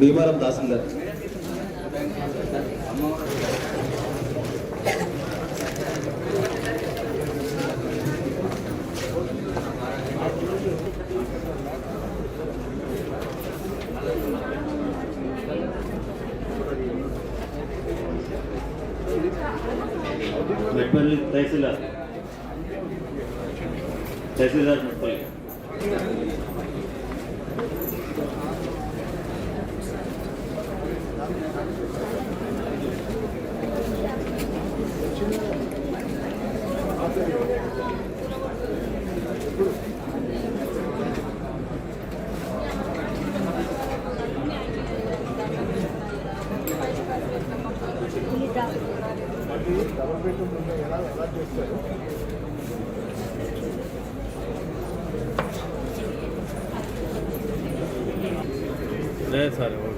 భీమారం దాసం గారు. మెట్పల్లి తహసీల్దార్. తహసీల్దార్ Metpally. Evet abi.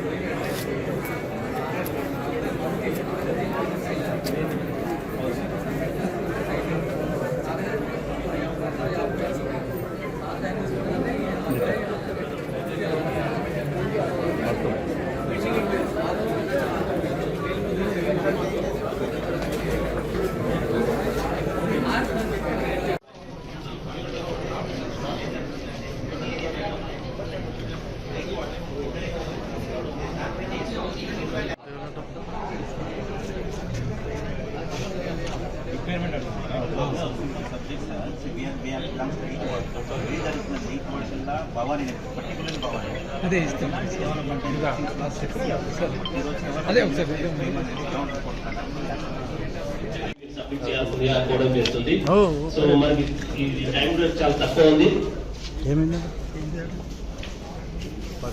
అదే ఇస్తాం అదే ఒకసారి చేయాల్సిందిగా కోవడం చేస్తుంది సో మనకి ఈ టైం కూడా చాలా తక్కువ ఉంది.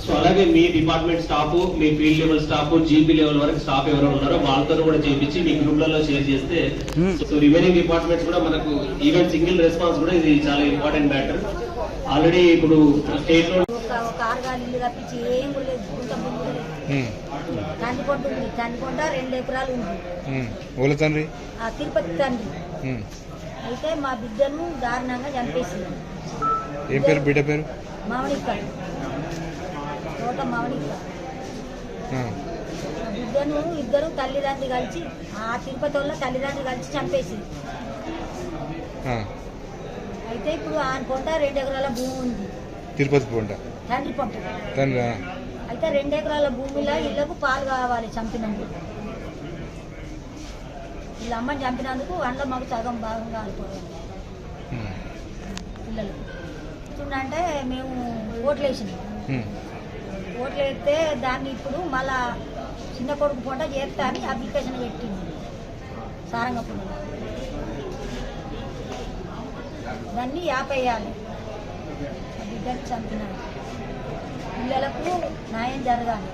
సో అలాగే మీ డిపార్ట్మెంట్ స్టాఫ్ మీ field level staff GP level వరకు స్టాఫ్ ఎవరైనా ఉన్నారో వాళ్ళతో కూడా చేపించి మీ గ్రూప్లలో షేర్ చేస్తే సో రిమైనింగ్ డిపార్ట్మెంట్స్ కూడా మనకు ఈవెన్ సింగిల్ రెస్పాన్స్ కూడా ఇది చాలా ఇంపార్టెంట్ మ్యాటర్ ఆల్రెడీ ఇప్పుడు స్టేట్లో కందికొండ రెండు ఎకరాలు ఉంది. ఓల తండ్రి? ఆ తిరుపతి తండ్రి. అయితే మా బిడ్డను దారుణంగా చంపేసింది. ఏం పేరు? బిడ్డ పేరు? మామనిక్క ఇద్దరు తల్లిదండ్రులు కలిసి ఆ తిరుపతి వల్ల తల్లిదండ్రులు కలిసి చంపేసింది. ఆ, అయితే ఇప్పుడు ఆయన పొంట రెండు ఎకరాల భూమి ఉంది. తిరుపతి పోంట తండ్రి పొంట తండ్రి అయితే రెండు ఎకరాల భూమిలో ఇళ్ళకు పాలు కావాలి చంపినందుకు. వీళ్ళ అమ్మని చంపినందుకు అందులో మాకు సగం భాగం కాలిపోయింది ఉమ్, పిల్లలు అంటే మేము ఓట్లు వేసినాం ఉమ్, ఓట్లు వేస్తే దాన్ని ఇప్పుడు మళ్ళా చిన్న కొడుకు పూట చేస్తా అని అప్లికేషన్ పెట్టింది. సారంగపూడి. దాన్ని ఆపేయాలి. బిడ్డకు బిడ్డని చంపినాడు. పిల్లలకు న్యాయం జరగాలి.